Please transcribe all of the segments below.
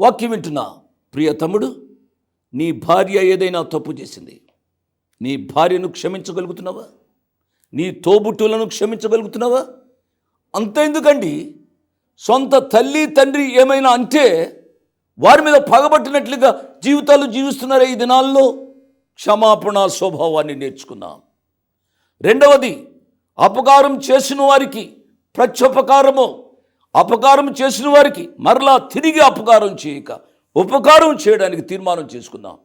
వాక్యం వింటున్నా. ప్రియ తమ్ముడు నీ భార్య ఏదైనా తప్పు చేసింది. నీ భార్యను క్షమించగలుగుతున్నావా? నీ తోబుట్టులను క్షమించగలుగుతున్నావా? అంత ఎందుకండి సొంత తల్లి తండ్రి ఏమైనా అంటే వారి మీద పగబట్టినట్లుగా జీవితాలు జీవిస్తున్నారే ఈ దినాల్లో? క్షమాపణ స్వభావాన్ని నేర్చుకున్నాం రెండవది అపకారం చేసిన వారికి ప్రత్యుపకారము. అపకారం చేసిన వారికి మరలా తిరిగి అపకారం చేయక ఉపకారం చేయడానికి తీర్మానం చేసుకుందాం.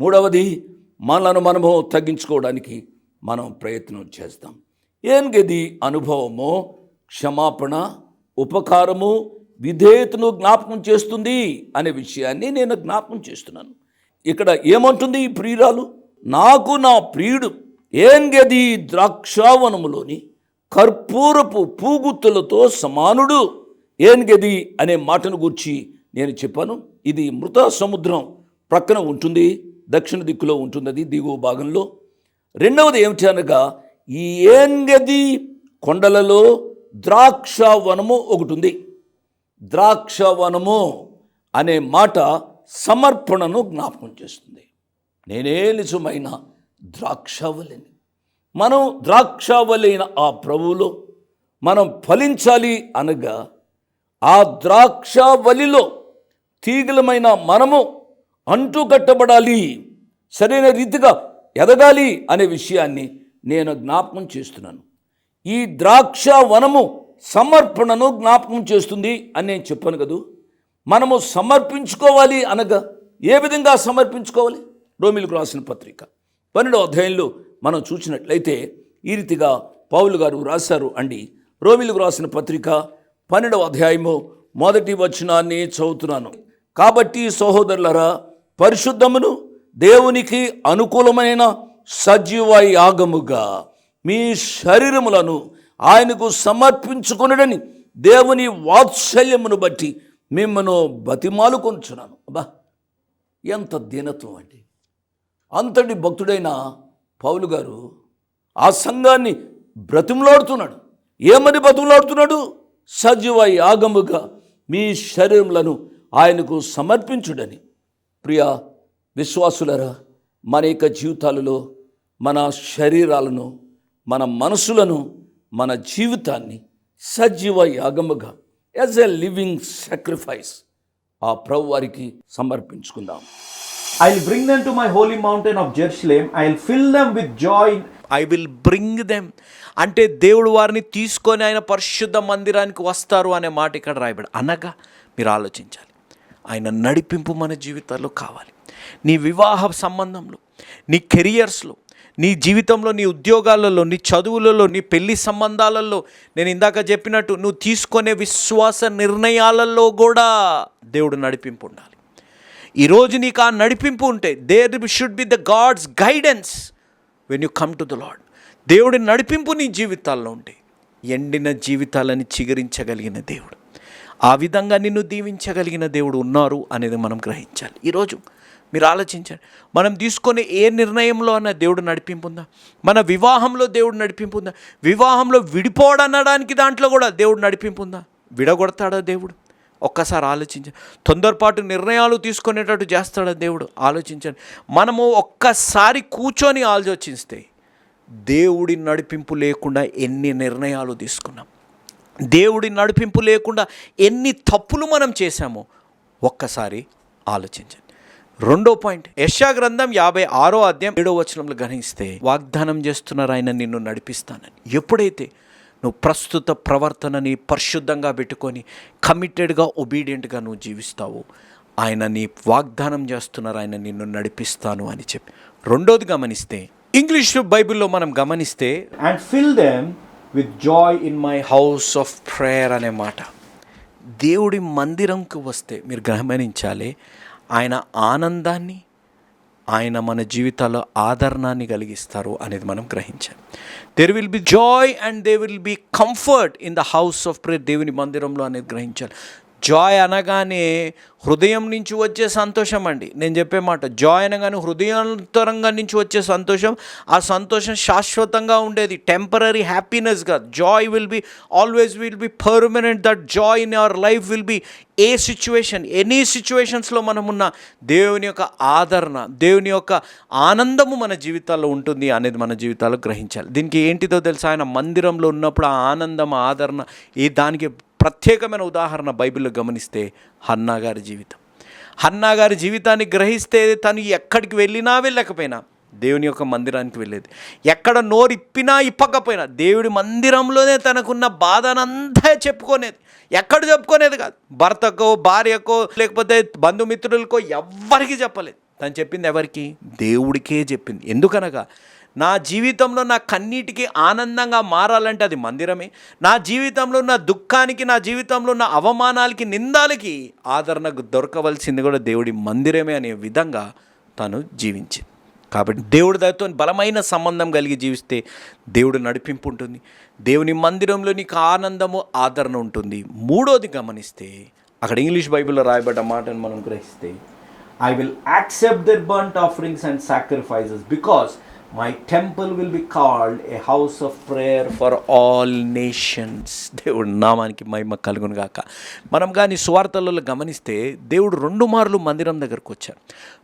మూడవది మనలను మనము తగ్గించుకోవడానికి మనం ప్రయత్నం చేస్తాం. ఏం గది అనుభవము క్షమాపణ ఉపకారము విధేయతను జ్ఞాపకం చేస్తుంది అనే విషయాన్ని నేను జ్ఞాపకం చేస్తున్నాను. ఇక్కడ ఏమంటుంది ఈ ప్రియురాలు? నాకు నా ప్రియుడు ఏం గది ద్రాక్షావనములోని కర్పూరపు పూగుత్తులతో సమానుడు. ఏన్ గది అనే మాటను గురించి నేను చెప్పాను. ఇది మృత సముద్రం ప్రక్కన ఉంటుంది దక్షిణ దిక్కులో ఉంటుంది అది దిగువ భాగంలో. రెండవది ఏమిటి అనగా ఈ ఏన్గది కొండలలో ద్రాక్ష వనము ఒకటి ఉంది ద్రాక్ష వనము అనే మాట సమర్పణను జ్ఞాపకం చేస్తుంది. నేనే నిజమైన ద్రాక్షవలిని మనం ద్రాక్షవలైన ఆ ప్రభువులో మనం ఫలించాలి అనగా ఆ ద్రాక్షవలిలో తీగలమైన మనము అంటుకట్టబడాలి సరైన రీతిగా ఎదగాలి అనే విషయాన్ని నేను జ్ఞాపకం చేస్తున్నాను. ఈ ద్రాక్ష వనము సమర్పణను జ్ఞాపకం చేస్తుంది అని నేను చెప్పాను కదూ. మనము సమర్పించుకోవాలి అనగా ఏ విధంగా సమర్పించుకోవాలి? రోమిలకు రాసిన పత్రిక. పన్నెండు అధ్యాయంలో మనం చూసినట్లయితే ఈ రీతిగా పౌలు గారు రాశారు అండి. రోమిలకు రాసిన పత్రిక పన్నెండవ అధ్యాయము మొదటి వచనాన్ని చదువుతున్నాను. కాబట్టి సహోదరులరా పరిశుద్ధమును దేవునికి అనుకూలమైన సజీవ యాగముగా మీ శరీరములను ఆయనకు సమర్పించుకునడని దేవుని వాత్సల్యమును బట్టి మిమ్మను బతిమాలుకొంచున్నాను. అబ్బా ఎంత దీనత్వం అండి. అంతటి భక్తుడైన పౌలు గారు ఆ సంఘాన్ని బ్రతిమలాడుతున్నాడు. ఏమని బ్రతిమలాడుతున్నాడు? సజీవ యాగముగా మీ శరీరములను ఆయనకు సమర్పించుడని ప్రియ విశ్వాసులరా మన యొక్క జీవితాలలో మన శరీరాలను మన మనసులను మన జీవితాన్ని సజీవ యాగముగా యాజ్ ఎ లివింగ్ సాక్రిఫైస్ ఆ ప్రభు వారికి సమర్పించుకుందాం I'll bring them to my holy mountain of Jerusalem. I'll fill them with joy. I will bring them అంటే దేవుడు వారిని తీసుకొని ఆయన పరిశుద్ధ మందిరానికి వస్తారు అనే మాట ఇక్కడ రాయబడి అనగా మీరు ఆలోచించాలి. ఆయన నడిపింపు మన జీవితాల్లో కావాలి. నీ వివాహ సంబంధంలో నీ కెరియర్స్లో నీ జీవితంలో నీ ఉద్యోగాలలో నీ చదువులలో నీ పెళ్ళి సంబంధాలలో నేను ఇందాక చెప్పినట్టు నువ్వు తీసుకునే విశ్వాస నిర్ణయాలలో కూడా దేవుడు నడిపింపు ఉండాలి. ఈరోజు నీకు ఆ నడిపింపు ఉంటే there should be the God's guidance when you come to the lord దేవుడి నడిపింపు నీ జీవితాల్లో ఉంటే ఎండిన జీవితాలని చిగురించగలిగిన దేవుడు. ఆ విధంగా నిన్ను దీవించగలిగిన దేవుడు ఉన్నారు అనేది మనం గ్రహించాలి. ఈరోజు మీరు ఆలోచించండి. మనం తీసుకునే ఏ నిర్ణయంలో అన్న దేవుడు నడిపింపు ఉందా? మన వివాహంలో దేవుడు నడిపింపు ఉందా? వివాహంలో విడిపోవడనడానికి దాంట్లో కూడా దేవుడు నడిపింపు ఉందా? విడగొడతాడా దేవుడు? ఒక్కసారి ఆలోచించండి. తొందరపాటు నిర్ణయాలు తీసుకునేటట్టు చేస్తాడా దేవుడు? ఆలోచించండి. మనము ఒక్కసారి కూర్చొని ఆలోచిస్తే దేవుడి నడిపింపు లేకుండా ఎన్ని నిర్ణయాలు తీసుకున్నాం? దేవుడి నడిపింపు లేకుండా ఎన్ని తప్పులు మనం చేశామో ఒక్కసారి ఆలోచించండి. రెండో పాయింట్ యశా గ్రంథం యాభై ఆరో అధ్యాయం ఏడో వచనంలో గణిస్తే వాగ్దానం చేస్తున్నారు ఆయన నిన్ను నడిపిస్తానని. ఎప్పుడైతే నువ్వు ప్రస్తుత ప్రవర్తనని పరిశుద్ధంగా పెట్టుకొని కమిటెడ్గా ఒబీడియంట్గా నువ్వు జీవిస్తావు ఆయన నీ వాగ్దానం చేస్తున్నారు ఆయన నిన్ను నడిపిస్తాను అని చెప్పి. రెండోది గమనిస్తే ఇంగ్లీష్ బైబిల్లో మనం గమనిస్తే fill them with joy in my house. House of prayer అనే మాట దేవుడి మందిరంకు వస్తే మీరు గమనించాలి ఆయన ఆనందాన్ని ఆయన మన జీవితాల్లో ఆదరణాన్ని కలిగిస్తారు అనేది మనం గ్రహించాలి there will be joy and they will be comfort in the house of prayer దేవుని మందిరంలో అనేది గ్రహించాలి జాయ్ అనగానే హృదయం నుంచి వచ్చే సంతోషం అండి. నేను చెప్పే మాట జాయ్ అనగానే హృదయాంతరంగా నుంచి వచ్చే సంతోషం ఆ సంతోషం శాశ్వతంగా ఉండేది. Temporary హ్యాపీనెస్గా joy will be always will be permanent that joy in our life will be a situation any సిచ్యువేషన్స్లో మనం ఉన్న దేవుని యొక్క ఆదరణ దేవుని యొక్క ఆనందము మన జీవితాల్లో ఉంటుంది అనేది మన జీవితాల్లో గ్రహించాలి. దీనికి ఏంటిదో తెలుసా? ఆయన మందిరంలో ఉన్నప్పుడు ఆ ఆనందం ఆదరణ ఈ దానికి ప్రత్యేకమైన ఉదాహరణ బైబిల్లో గమనిస్తే హన్నా గారి జీవితం. హన్నా గారి జీవితాన్ని గ్రహిస్తే తను ఎక్కడికి వెళ్ళినా వెళ్ళకపోయినా దేవుని యొక్క మందిరానికి వెళ్ళేది. ఎక్కడ నోరిప్పినా ఇప్పకపోయినా దేవుడి మందిరంలోనే తనకున్న బాధనంతా చెప్పుకునేది. ఎక్కడ చెప్పుకునేది కాదు. భర్తకో భార్యకో లేకపోతే బంధుమిత్రులకో ఎవ్వరికి చెప్పలేదు. తను చెప్పింది ఎవరికి? దేవుడికే చెప్పింది. ఎందుకనగా నా జీవితంలో నా కన్నీటికి ఆనందంగా మారాలంటే అది మందిరమే. నా జీవితంలో ఉన్న దుఃఖానికి నా జీవితంలో ఉన్న అవమానాలకి నిందాలకి ఆదరణకు దొరకవలసింది కూడా దేవుడి మందిరమే అనే విధంగా తను జీవించింది. కాబట్టి దేవుడి దయతో బలమైన సంబంధం కలిగి జీవిస్తే దేవుడు నడిపింపు ఉంటుంది. దేవుని మందిరంలో నీకు ఆనందము ఆదరణ ఉంటుంది. మూడోది గమనిస్తే అక్కడ ఇంగ్లీష్ బైబిల్లో రాయబడ్డ మాటను మనం గ్రహిస్తే I will accept their burnt offerings and sacrifices because my temple will be called a house of prayer for all nations దేవుడు నామానికి మహిమ కలుగును గాక. మనం కానీ సువార్తలలో గమనిస్తే దేవుడు రెండు మార్లు మందిరం దగ్గరకు వచ్చారు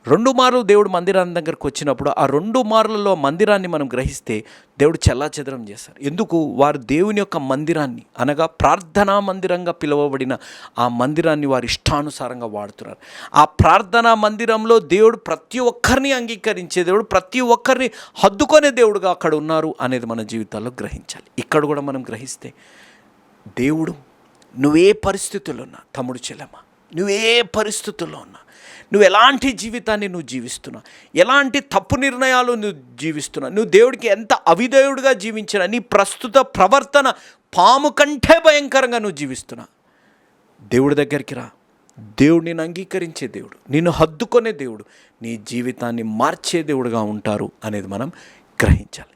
రెండు మార్లు దేవుడు మందిరం దగ్గరకు వచ్చినప్పుడు ఆ రెండు మార్లలో మందిరాన్ని మనం గ్రహిస్తే దేవుడు చెల్లాచెదరం చేశారు. ఎందుకు? వారు దేవుని యొక్క మందిరాన్ని అనగా ప్రార్థనా మందిరంగా పిలువబడిన ఆ మందిరాన్ని వారి ఇష్టానుసారంగా వాడుతున్నారు. ఆ ప్రార్థనా మందిరంలో దేవుడు ప్రతి ఒక్కరిని అంగీకరించే దేవుడు ప్రతి ఒక్కరిని హద్దుకొనే దేవుడుగా అక్కడ ఉన్నారు అనేది మన జీవితాల్లో గ్రహించాలి. ఇక్కడ కూడా మనం గ్రహిస్తే దేవుడు నువ్వే పరిస్థితుల్లో ఉన్నా తమ్ముడు చెల్లెమ్మ. నువ్వే పరిస్థితుల్లో ఉన్నా. నువ్వు ఎలాంటి జీవితాన్ని నువ్వు జీవిస్తున్నా? ఎలాంటి తప్పు నిర్ణయాలు నువ్వు జీవిస్తున్నా? నువ్వు దేవుడికి ఎంత అవిధేయుడిగా జీవించినా నీ ప్రస్తుత ప్రవర్తన పాము కంటే భయంకరంగా నువ్వు జీవిస్తున్నా? దేవుడి దగ్గరికి రా. దేవుడు నేను అంగీకరించే దేవుడు నిన్ను హద్దుకొనే దేవుడు నీ జీవితాన్ని మార్చే దేవుడుగా ఉంటారు అనేది మనం గ్రహించాలి.